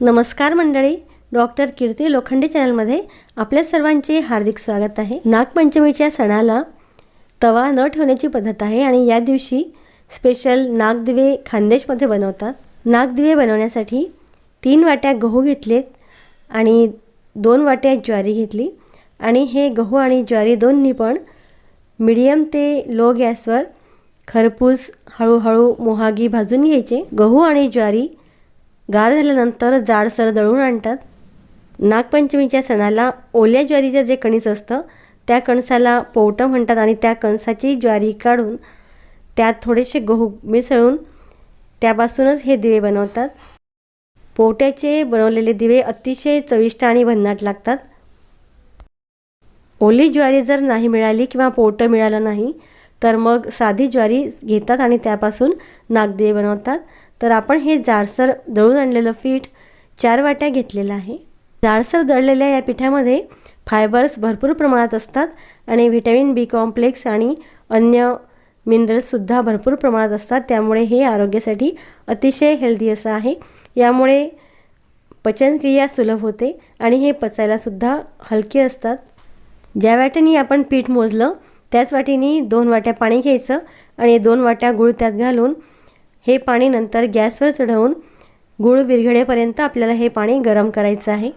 नमस्कार मंडळी डॉक्टर कीर्ती लोखंडे चॅनलमध्ये आपल्या सर्वांचे हार्दिक स्वागत आहे. नागपंचमीच्या सणाला तवा न ठेवण्याची पद्धत आहे आणि या दिवशी स्पेशल नागदिवे खानदेशमध्ये बनवतात. नागदिवे बनवण्यासाठी तीन वाट्या गहू घेतलेत आणि दोन वाट्या ज्वारी घेतली. आणि हे गहू आणि ज्वारी दोन्ही पण मिडियम ते लो गॅसवर खरपूस हळूहळू मोहागी भाजून घ्यायचे. गहू आणि ज्वारी गार झाल्यानंतर जाडसर दळून आणतात. नागपंचमीच्या सणाला ओल्या ज्वारीचं जे कणीस असतं त्या कणसाला पोवटं म्हणतात आणि त्या कणसाची ज्वारी काढून त्यात थोडेसे गहू मिसळून त्यापासूनच हे दिवे बनवतात. पोवट्याचे बनवलेले दिवे अतिशय चविष्ट आणि भन्नाट लागतात. ओली ज्वारी जर नाही मिळाली किंवा पोवटं मिळालं नाही तर मग साधी ज्वारी घेतात आणि त्यापासून नागदिवे बनवतात. तर आपण हे जाडसर दळून आणलेलं पीठ चार वाट्या घेतलेलं आहे. जाडसर दळलेल्या या पिठामध्ये फायबर्स भरपूर प्रमाणात असतात आणि व्हिटॅमिन बी कॉम्प्लेक्स आणि अन्य मिनरल्ससुद्धा भरपूर प्रमाणात असतात. त्यामुळे हे आरोग्यासाठी अतिशय हेल्दी असं आहे. यामुळे पचनक्रिया सुलभ होते आणि हे पचायलासुद्धा हलके असतात. ज्या वाट्याने आपण पीठ मोजलं त्याच वाटीने दोन वाट्या पाणी घ्यायचं आणि दोन वाट्या गूळ त्यात घालून हे पाणी नंतर गॅसवर चढवून गूळ विरघळेपर्यंत आपल्याला हे पाणी गरम करायचं आहे.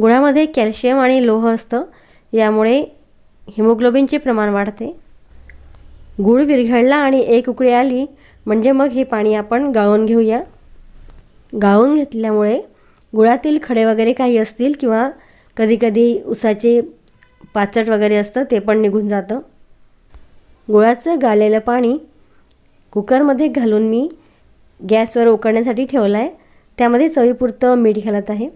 गुळामध्ये कॅल्शियम आणि लोह असतं यामुळे हिमोग्लोबिनचे प्रमाण वाढते. गूळ विरघळला आणि एक उकळी आली म्हणजे मग हे पाणी आपण गाळून घेऊया. गाळून घेतल्यामुळे गुळातील खडे वगैरे काही असतील किंवा कधीकधी उसाचे पाचट वगैरे असतं ते पण निघून जातं. गुळाचं गाळलेलं पाणी कुकरमध्ये घालून मी गॅसवर उकळण्यासाठी ठेवलं आहे त्यामध्ये चवीपुरतं मीठ घालत आहे.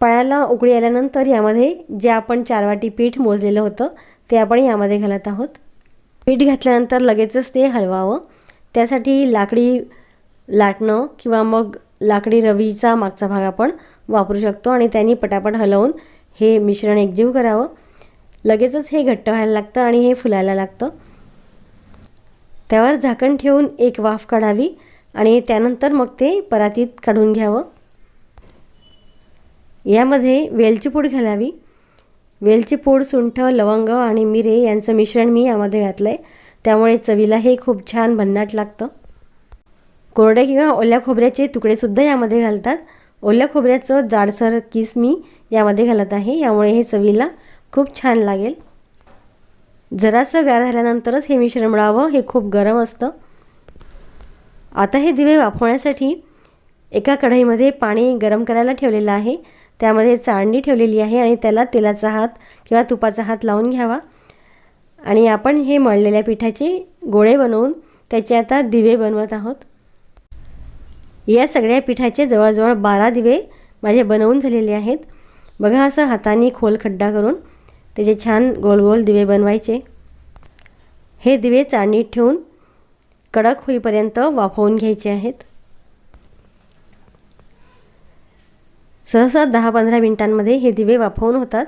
पाण्याला उकळी आल्यानंतर यामध्ये जे आपण चार वाटी पीठ मोजलेलं होतं ते आपण यामध्ये घालत आहोत. पीठ घातल्यानंतर लगेचच ते हलवावं. त्यासाठी लाकडी लाटणं किंवा मग लाकडी रवीचा मागचा भाग आपण वापरू शकतो आणि त्यांनी पटापट हलवून हे मिश्रण एकजीव करावं. लगेचच हे घट्ट व्हायला लागतं आणि हे फुलायला लागतं. त्यावर झाकण ठेवून एक वाफ काढावी आणि त्यानंतर मग ते परातीत काढून घ्यावं. यामध्ये वेलची पूड घालावी. वेलची पूड सुंठ लवंग आणि मिरे यांचं मिश्रण मी यामध्ये घातलं आहे त्यामुळे चवीला हे खूप छान भन्नाट लागतं. कोरड्या किंवा ओल्या खोबऱ्याचे तुकडेसुद्धा यामध्ये घालतात. ओल्या खोबऱ्याचं जाडसर किस मी यामध्ये घालत आहे. यामुळे हे चवीला खूप छान लागेल. जरासं गार झाल्यानंतरच हे मिश्रण मिळावं हे खूप गरम असतं. आता हे दिवे वाफवण्यासाठी एका कढईमध्ये पाणी गरम करायला ठेवलेलं आहे. त्यामध्ये चाळणी ठेवलेली आहे आणि त्याला तेलाचा हात किंवा तुपाचा हात लावून घ्यावा. आणि आपण हे मळलेल्या पिठाचे गोळे बनवून त्याचे आता दिवे बनवत आहोत. या सगळ्या पिठाचे जवळजवळ बारा दिवे माझे बनवून झालेले आहेत. बघा असं हाताने खोल खड्डा करून त्याचे छान गोल गोल दिवे बनवायचे. हे दिवे चाळणीत ठेवून कडक होईपर्यंत वाफवून घ्यायचे आहेत. सहसा दहा पंधरा मिनटांमध्ये हे दिवे वाफवून होतात.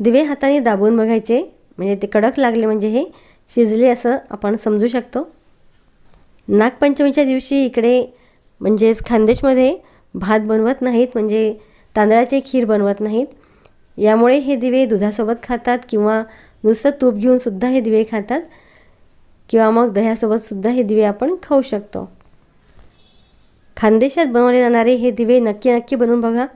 दिवे हाताने दाबून बघायचे म्हणजे ते कडक लागले म्हणजे हे शिजले असं आपण समजू शकतो. नागपंचमीच्या दिवशी इकडे म्हणजेच खानदेशमध्ये भात बनवत नाहीत म्हणजे तांदळाचे खीर बनवत नाहीत. यामुळे हे दिवे दुधासोबत खातात किंवा नुसतं तूप घेऊनसुद्धा हे दिवे खातात किंवा मग दह्यासोबतसुद्धा हे दिवे आपण खाऊ शकतो. खानदेशात बनवले जाणारे हे दिवे नक्की नक्की बनवून बघा.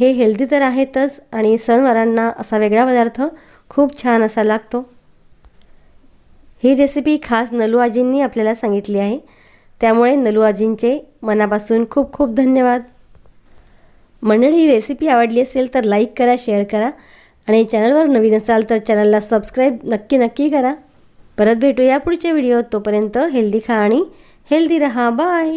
हे हेल्दी तर आहेतच आणि सणवारांना असा वेगळा पदार्थ खूप छान असा लागतो. ही रेसिपी खास नलू आजींनी आपल्याला सांगितली आहे. त्यामुळे नलू आजींचे मनापासून खूप खूप धन्यवाद. मंडळी ही रेसिपी आवडली असेल तर लाईक करा शेअर करा. आणि चॅनलवर नवीन असाल तर चॅनलला सबस्क्राईब नक्की नक्की करा. परत भेटूया पुढच्या व्हिडिओत तोपर्यंत हेल्दी खा आणि हेल्दी रहा. बाय